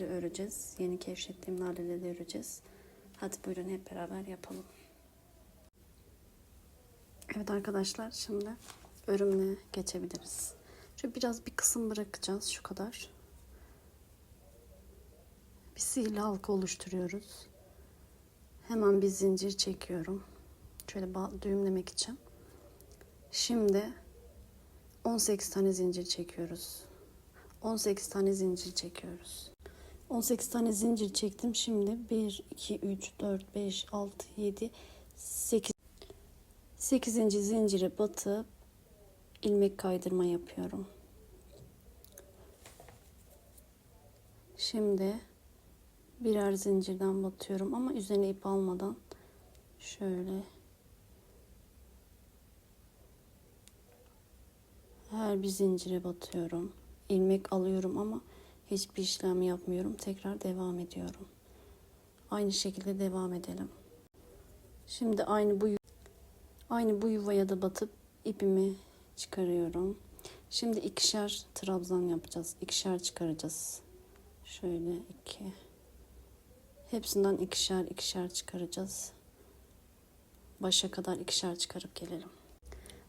öreceğiz. Yeni keşfettiğim laleleri öreceğiz. Hadi buyurun hep beraber yapalım. Evet arkadaşlar şimdi örümle geçebiliriz. Şöyle biraz bir kısım bırakacağız şu kadar. Bir sihirli halka oluşturuyoruz. Hemen bir zincir çekiyorum. Şöyle düğümlemek için. Şimdi 18 tane zincir çekiyoruz. 18 tane zincir çekiyoruz. 18 tane zincir çektim. Şimdi 1, 2, 3, 4, 5, 6, 7, 8. 8. zincire batıp ilmek kaydırma yapıyorum. Şimdi birer zincirden batıyorum ama üzerine ip almadan şöyle her bir zincire batıyorum. ilmek alıyorum ama hiçbir işlem yapmıyorum. Tekrar devam ediyorum. Aynı şekilde devam edelim. Şimdi aynı bu aynı bu yuvaya da batıp ipimi çıkarıyorum. Şimdi ikişer trabzan yapacağız. İkişer çıkaracağız. Şöyle iki. Hepsinden ikişer ikişer çıkaracağız. Başa kadar ikişer çıkarıp gelelim.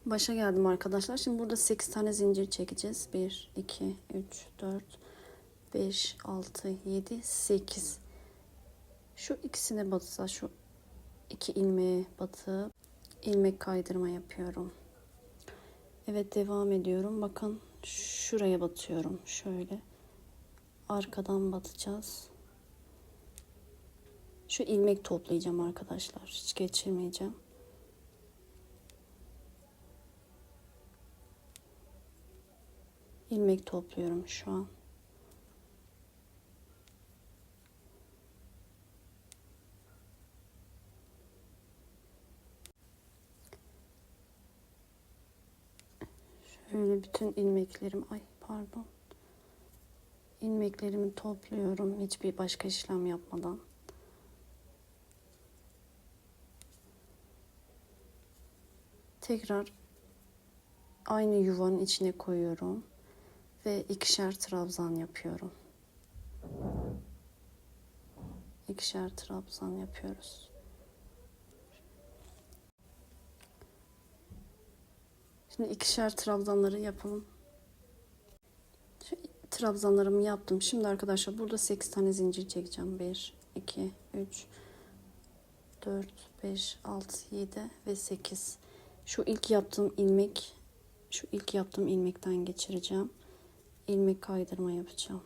Başa geldim arkadaşlar. Şimdi burada 8 tane zincir çekeceğiz. 1, 2, 3, 4, 5, 6, 7, 8. Şu ikisine batsa şu iki ilmeğe batıp ilmek kaydırma yapıyorum. Evet devam ediyorum. Bakın şuraya batıyorum. Şöyle arkadan batacağız. Şu ilmek toplayacağım arkadaşlar. Hiç geçirmeyeceğim. ilmek topluyorum şu an. Şöyle bütün ilmeklerim ay pardon. ilmeklerimi topluyorum hiçbir başka işlem yapmadan. Tekrar aynı yuvanın içine koyuyorum ve ikişer trabzan yapıyorum. İkişer trabzan yapıyoruz. Şimdi ikişer trabzanları yapalım. Şu trabzanlarımı yaptım. Şimdi arkadaşlar burada 8 tane zincir çekeceğim. 1, 2, 3, 4, 5, 6, 7 ve 8. Şu ilk yaptığım ilmek, şu ilk yaptığım ilmekten geçireceğim ilmek kaydırma yapacağım.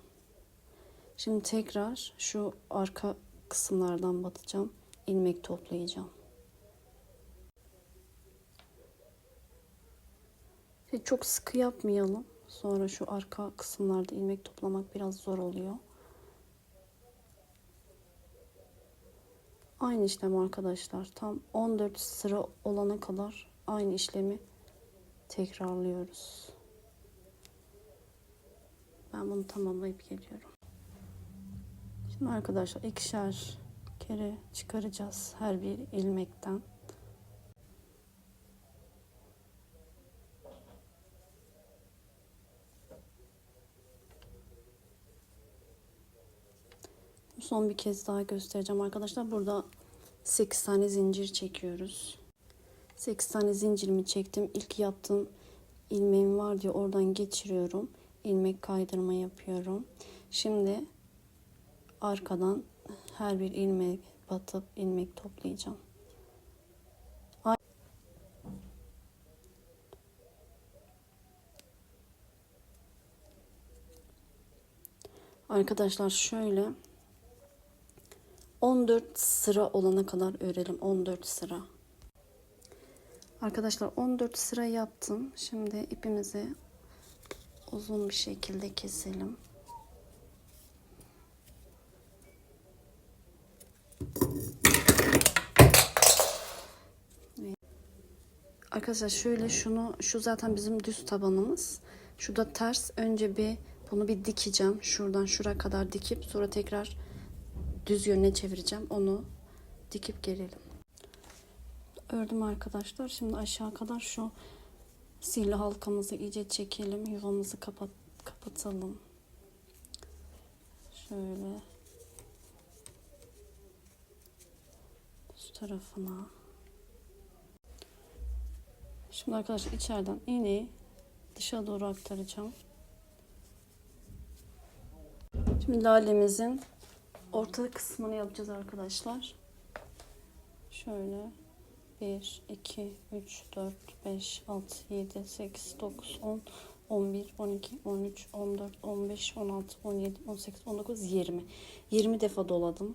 Şimdi tekrar şu arka kısımlardan batacağım. ilmek toplayacağım. Şimdi çok sıkı yapmayalım. Sonra şu arka kısımlarda ilmek toplamak biraz zor oluyor. Aynı işlem arkadaşlar. Tam 14 sıra olana kadar aynı işlemi tekrarlıyoruz. Ben bunu tamamlayıp geliyorum. Şimdi arkadaşlar ikişer kere çıkaracağız her bir ilmekten. Son bir kez daha göstereceğim arkadaşlar. Burada 8 tane zincir çekiyoruz. 8 tane zincirimi çektim. İlk yaptığım ilmeğim var diye oradan geçiriyorum ilmek kaydırma yapıyorum. Şimdi arkadan her bir ilmek batıp ilmek toplayacağım. Arkadaşlar şöyle 14 sıra olana kadar örelim. 14 sıra. Arkadaşlar 14 sıra yaptım. Şimdi ipimizi uzun bir şekilde keselim. Arkadaşlar şöyle şunu şu zaten bizim düz tabanımız. Şu ters. Önce bir bunu bir dikeceğim. Şuradan şura kadar dikip sonra tekrar düz yöne çevireceğim. Onu dikip gelelim. Ördüm arkadaşlar. Şimdi aşağı kadar şu Sihirli halkamızı iyice çekelim. Yuvamızı kapat kapatalım. Şöyle. Şu tarafına. Şimdi arkadaşlar içeriden iğneyi dışa doğru aktaracağım. Şimdi lalemizin orta kısmını yapacağız arkadaşlar. Şöyle 1, 2, 3, 4, 5, 6, 7, 8, 9, 10, 11, 12, 13, 14, 15, 16, 17, 18, 19, 20. 20 defa doladım.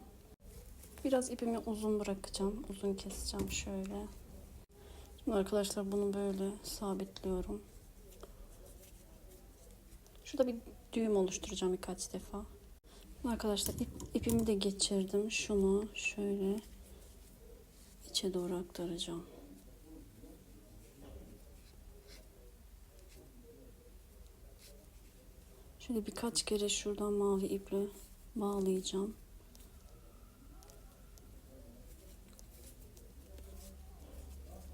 Biraz ipimi uzun bırakacağım. Uzun keseceğim şöyle. Şimdi arkadaşlar bunu böyle sabitliyorum. Şurada bir düğüm oluşturacağım birkaç defa. Arkadaşlar ip, ipimi de geçirdim. Şunu şöyle içe doğru aktaracağım. Şöyle birkaç kere şuradan mavi iple bağlayacağım.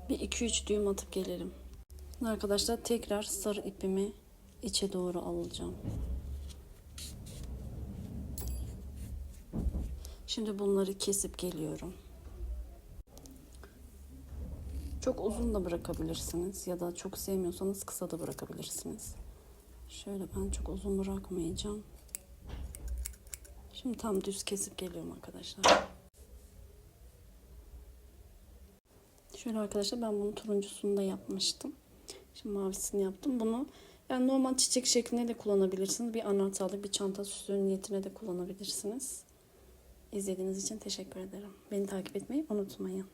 Bir iki üç düğüm atıp gelirim. Arkadaşlar tekrar sarı ipimi içe doğru alacağım. Şimdi bunları kesip geliyorum. Çok uzun da bırakabilirsiniz ya da çok sevmiyorsanız kısa da bırakabilirsiniz. Şöyle ben çok uzun bırakmayacağım. Şimdi tam düz kesip geliyorum arkadaşlar. Şöyle arkadaşlar ben bunun turuncusunu da yapmıştım. Şimdi mavisini yaptım. Bunu yani normal çiçek şeklinde de kullanabilirsiniz. Bir anahtarlık, bir çanta süsü niyetine de kullanabilirsiniz. İzlediğiniz için teşekkür ederim. Beni takip etmeyi unutmayın.